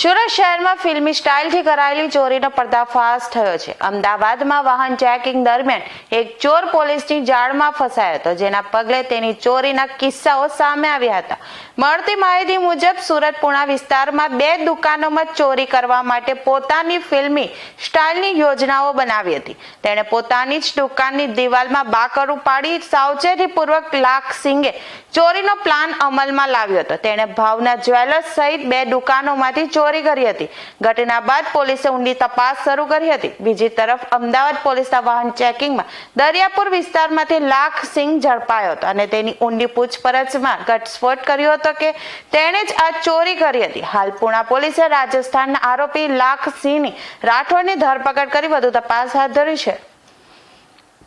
સુરત શહેરમાં ફિલ્મી સ્ટાઇલથી કરાયેલી ચોરીનો પર્દાફાશ થયો છે. અમદાવાદમાં વાહન ચેકિંગ દરમિયાન એક ચોર પોલીસની જાળમાં ફસાયો હતો, જેના પગલે તેની ચોરીના કિસ્સાઓ સામે આવ્યા હતા. મળતી માહિતી મુજબ, સુરત પુણા વિસ્તારમાં બે દુકાનોમાં ચોરી કરવા માટે પોતાની ફિલ્મી સ્ટાઇલની યોજનાઓ બનાવી હતી. તેણે પોતાની જ દુકાનની દિવાલમાં બાકરું પાડી સાવચેતીપૂર્વક લાખ સિંગે ચોરીનો પ્લાન અમલમાં લાવ્યો હતો. તેણે ભાવના જ્વેલર્સ સહિત બે દુકાનોમાંથી ચોરી કરી હતી. ઘટના બાદ પોલીસે ઊંડી તપાસ શરૂ કરી હતી. બીજી તરફ અમદાવાદ પોલીસના વાહન ચેકિંગમાં દરિયાપુર વિસ્તારમાંથી લાખ સિંહ ઝડપાયો હતો અને તેની ઊંડી પૂછપરછમાં ઘટસ્ફોટ કર્યો હતો કે તેણે જ આ ચોરી કરી હતી. હાલ પુણા પોલીસે રાજસ્થાનના આરોપી લાખ સિંહની રાઠોડની ધરપકડ કરી વધુ તપાસ હાથ ધરી છે.